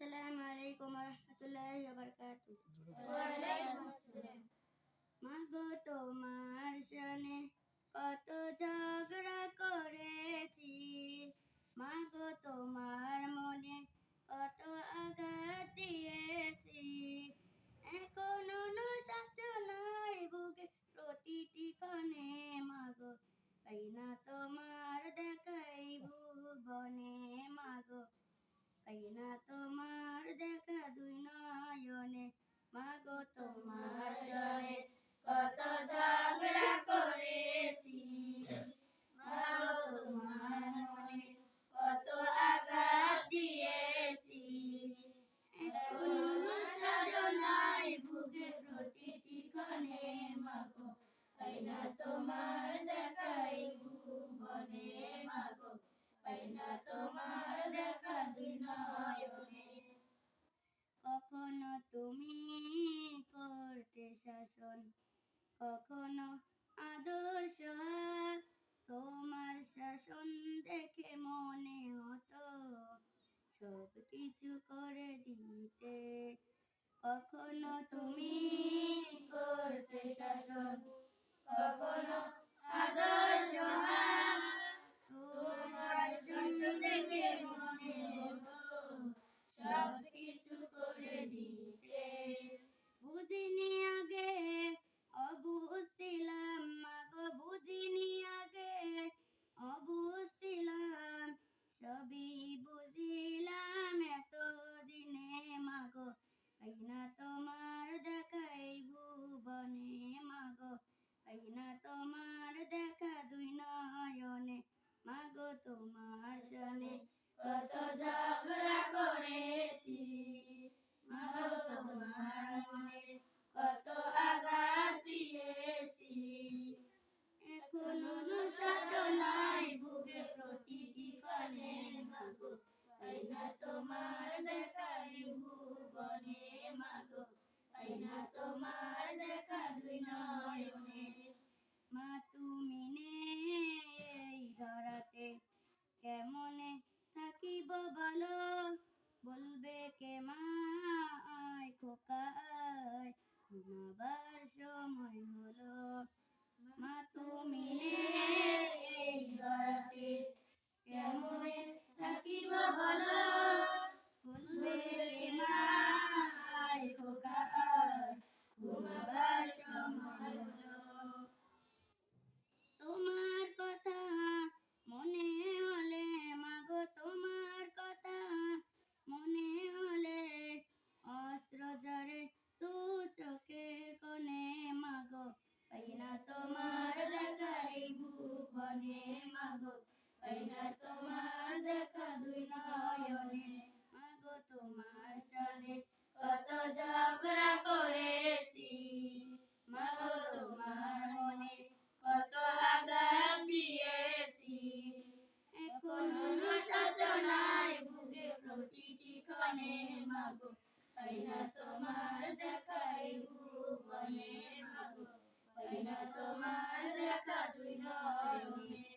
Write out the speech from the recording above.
আসসালামু আলাইকুম রহমতুল্লাহ বারকাতু মাগো তোমার সনে কত ঝগড়া করেছি। মাগো তোমার মনে কত আঘাত দিয়েছি। এখনও সাচনাই বুকে প্রতিটি ক্ষণে। মাগো পাই না তোমার দেখাই ভুবনে? মাগো পাই না তোমার তোমার কখনো তুমি করতে শাসন, কখনো আদর্শ, তোমার শাসন দেখে মনে হতো সব কিছু করে দিতে। কখনো তুমি করতে শাসন, কখনো কত ঝগড়া করেছি। মাগো তোমার মনে কত আঘাত দিয়েছি। এখনও সাজনাই বুকে প্রতিটি ক্ষণে মাগো পাই না তোমার দেখাই ভুবনে মাগো পাই না তোমার দেখা দুই নয়নে। মা, তুমি নেই এই ধরাতে, কেমনে থাকিব বলো, বলবে কে মা আয় খোকা আয় ঘুমাবার সময় হলো। মা, তুমি এই ধরাতে থাকিব বলো? প্রতিটি ক্ষণে মাগো পাই না তোমার দেখাই ভুবনে মাগো পাই না তোমার দেখা দুই নয়নে